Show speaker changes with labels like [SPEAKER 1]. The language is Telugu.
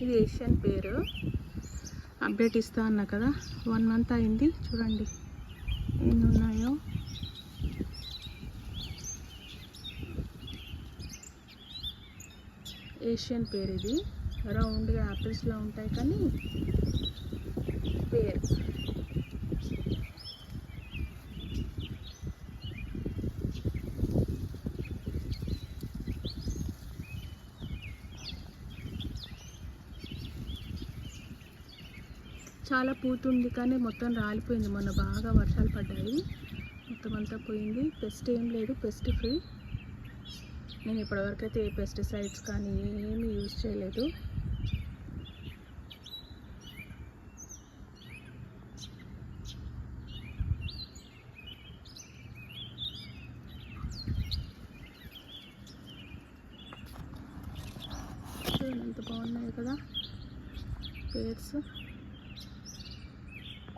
[SPEAKER 1] ఇది ఏషియన్ పేరు. అప్డేట్ ఇస్తా అన్నా కదా. వన్ మంత్ అయింది. చూడండి. ఎన్ని ఉన్నాయో ఏషియన్ పేరు ఇది. రౌండ్గా యాపిల్స్లా ఉంటాయి కానీ పేరు చాలా పూతుంది కానీ మొత్తం రాలిపోయింది. మొన్న బాగా వర్షాలు పడ్డాయి. మొత్తం అంతా పోయింది. పెస్ట్ ఏం లేదు. Pest free. నేను ఇప్పటివరకు అయితే ఏ పెస్టిసైడ్స్ కానీ ఏమీ యూజ్ చేయలేదు. ఎంత బాగున్నాయి కదా పేర్స్.